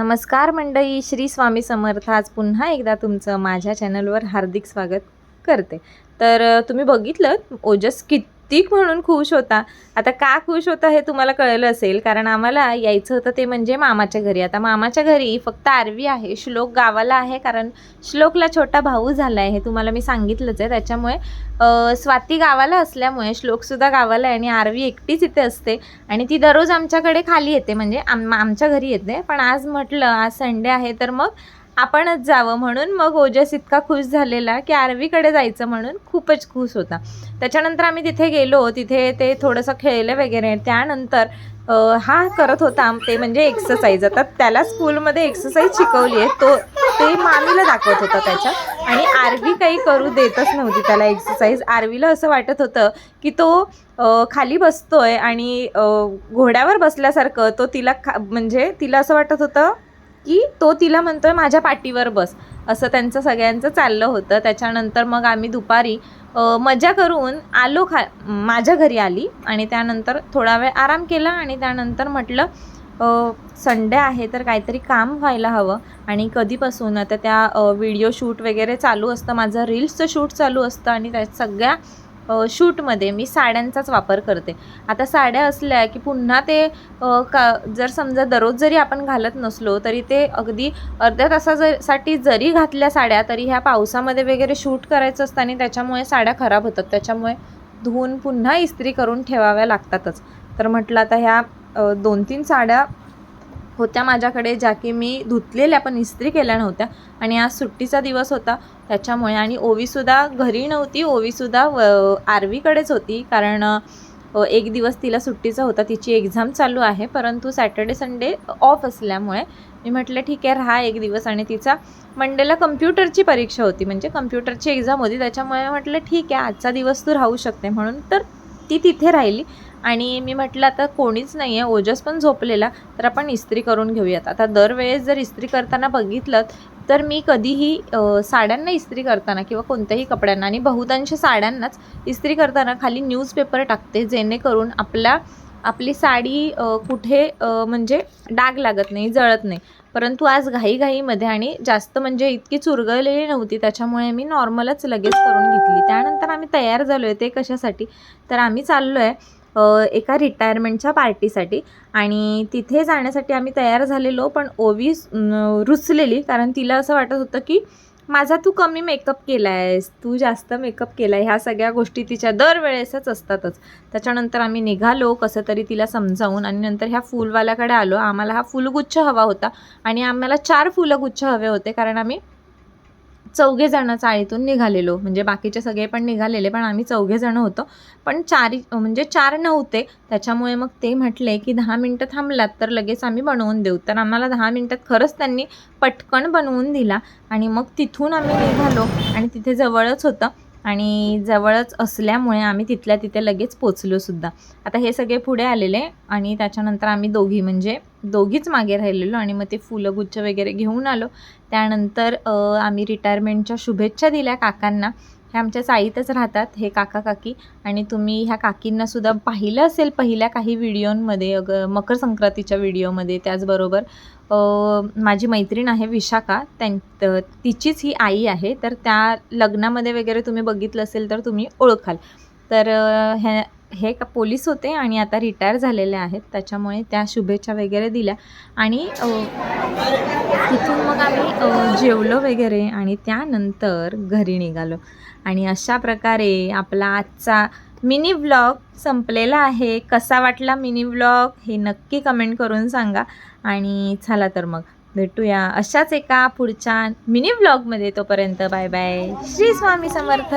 नमस्कार मंडळी श्री स्वामी समर्थ. आज पुन्हा एकदा तुमचं माझ्या चॅनलवर हार्दिक स्वागत करते. तर तुम्ही बघितलं ओजस कित म्हणून खुश होता. आता का खुश होता हे तुम्हाला कळलं असेल कारण आम्हाला यायचं होतं ते म्हणजे मामाच्या घरी. आता मामाच्या घरी फक्त आरवी आहे श्लोक गावाला आहे कारण श्लोकला छोटा भाऊ झाला आहे हे तुम्हाला मी सांगितलंच आहे. त्याच्यामुळे स्वाती गावाला असल्यामुळे श्लोकसुद्धा गावाला आहे आणि आरवी एकटीच इथे असते. आणि ती दररोज आमच्याकडे खाली येते म्हणजे आम आमच्या घरी येते. पण आज म्हटलं आज संडे आहे तर मग आपणच जावं म्हणून मग ओजस इतका खुश झालेला की आरवीकडे जायचं म्हणून खूपच खुश होता. त्याच्यानंतर आम्ही तिथे गेलो तिथे ते थोडंसं खेळलं वगैरे. त्यानंतर हा करत होता ते म्हणजे एक्सरसाइज आता त्याला स्कूलमध्ये एक्सरसाइज शिकवली आहे तो ते मामीला दाखवत होता त्याच्या आणि आरवी काही करू देतच नव्हती त्याला एक्सरसाइज आरवीला असं वाटत होतं की तो खाली बसतोय आणि घोड्यावर बसल्यासारखं तो तिला खा म्हणजे तिला असं वाटत होतं की तो तिला म्हणतोय माझ्या पाठीवर बस. असं त्यांचं सगळ्यांचं चाललं होतं. त्याच्यानंतर मग आम्ही दुपारी मजा करून आलो खा माझ्या घरी आली आणि त्यानंतर थोडा वेळ आराम केला आणि त्यानंतर म्हटलं संडे आहे तर काहीतरी काम व्हायला हवं. आणि कधीपासून आता त्या व्हिडिओ शूट वगैरे चालू असतं माझं रील्सचं शूट चालू असतं आणि त्या सगळ्या शूटमध्ये मी साड्यांचाच वापर करते. आता साड्या असल्या की पुन्हा ते का जर समजा दररोज जरी आपण घालत नसलो तरी ते अगदी अर्ध्या तासा साठी जरी घातल्या साड्या तरी ह्या पावसामध्ये वगैरे शूट करायचं असतं आणि त्याच्यामुळे साड्या खराब होतात. त्याच्यामुळे धुवून पुन्हा इस्त्री करून ठेवाव्या लागतातच. तर म्हटलं आता ह्या दोन तीन साड्या होत्या माझ्याकडे ज्या की मी धुतलेल्या पण इस्त्री केल्या नव्हत्या. आणि आज सुट्टीचा दिवस होता त्याच्यामुळे. आणि ओवीसुद्धा घरी नव्हती. ओवीसुद्धा व आरवीकडेच होती. कारण एक दिवस तिला सुट्टीचा होता. तिची एक्झाम चालू आहे. परंतु सॅटर्डे संडे ऑफ असल्यामुळे मी म्हटलं ठीक आहे राहा एक दिवस. आणि तिचा मंडेला कम्प्युटरची परीक्षा होती. म्हणजे कम्प्युटरची एक्झाम होती. त्याच्यामुळे म्हटलं ठीक आहे आजचा दिवस तू राहू शकते. म्हणून तर ती तिथे राहिली. आणि मी म्हटलं आता कोणीच नाही आहे ओजस पण झोपलेला तर आपण इस्त्री करून घेऊयात. आता दरवेळेस जर इस्त्री करताना बघितलं तर मी कधीही साड्यांना इस्त्री करताना किंवा कोणत्याही कपड्यांना आणि बहुतांश साड्यांनाच इस्त्री करताना खाली न्यूजपेपर टाकते जेणेकरून आपल्या आपली साडी कुठे म्हणजे डाग लागत नाही जळत नाही. परंतु आज घाईघाईमध्ये आणि जास्त म्हणजे इतकी चुरगळलेली नव्हती त्याच्यामुळे मी नॉर्मलच लगेच करून घेतली. त्यानंतर आम्ही तयार झालो आहे ते कशासाठी तर आम्ही चाललो आहे एका रिटायरमेंटच्या पार्टीसाठी आणि तिथे जाण्यासाठी आम्ही तयार झालेलो पण ओवी रुसलेली रुचलेली. कारण तिला असं वाटत होतं की माझा तू कमी मेकअप केला आहेस तू जास्त मेकअप केला आहे ह्या सगळ्या गोष्टी तिच्या दरवेळेसच असतातच. त्याच्यानंतर आम्ही निघालो कसं तरी तिला समजावून. आणि नंतर ह्या फुलवाल्याकडे आलो. आम्हाला हा फुलगुच्छ हवा होता. आणि आम्हाला चार फुलगुच्छ हवे होते कारण आम्ही चौघे जण चाळीतून निघालेलो. म्हणजे बाकीचे सगळे पण निघालेले पण आम्ही चौघे जण होतो. पण चारी म्हणजे चार नव्हते. त्याच्यामुळे मग ते म्हटले की दहा मिनटं थांबलात तर लगेच आम्ही बनवून देऊ. तर आम्हाला दहा मिनटात खरंच त्यांनी पटकन बनवून दिला. आणि मग तिथून आम्ही निघालो आणि तिथे जवळच होतं. आणि जवळच असल्यामुळे आम्ही तिथल्या तिथे लगेच पोचलोसुद्धा आता हे सगळे पुढे आलेले आणि त्याच्यानंतर आम्ही दोघी म्हणजे दोघीच मागे राहिलेलो आणि मग ते फुलंगुच्छ वगैरे घेऊन आलो. त्यानंतर आम्ही रिटायरमेंटच्या शुभेच्छा दिल्या काकांना. हे आमच्या चाळीतच राहतात हे काका काकी आणि तुम्ही ह्या काकींना सुद्धा पाहिलं असेल पहिल्या काही व्हिडिओंमध्ये अग मकर संक्रांतीच्या व्हिडिओमध्ये त्याचबरोबर माझी मैत्रीण आहे विशाखा त्यां तिचीच ही आई आहे तर त्या लग्नामध्ये वगैरे तुम्ही बघितलं असेल तर तुम्ही ओळखाल. तर ह्या हे का पोलीस होते आणि आता रिटायर झालेले आहेत. त्याच्यामुळे त्या शुभेच्छा वगैरे दिल्या. आणि तिथून मग आम्ही जेवलो वगैरे आणि त्यानंतर घरी निघालो. आणि अशा प्रकारे आपला आजचा मिनी व्लॉग संपलेला आहे. कसा वाटला मिनी व्लॉग हे नक्की कमेंट करून सांगा. आणि चला तर मग भेटूया अशाच एका पुढच्या मिनी व्लॉगमध्ये तोपर्यंत बाय बाय. श्री स्वामी समर्थ.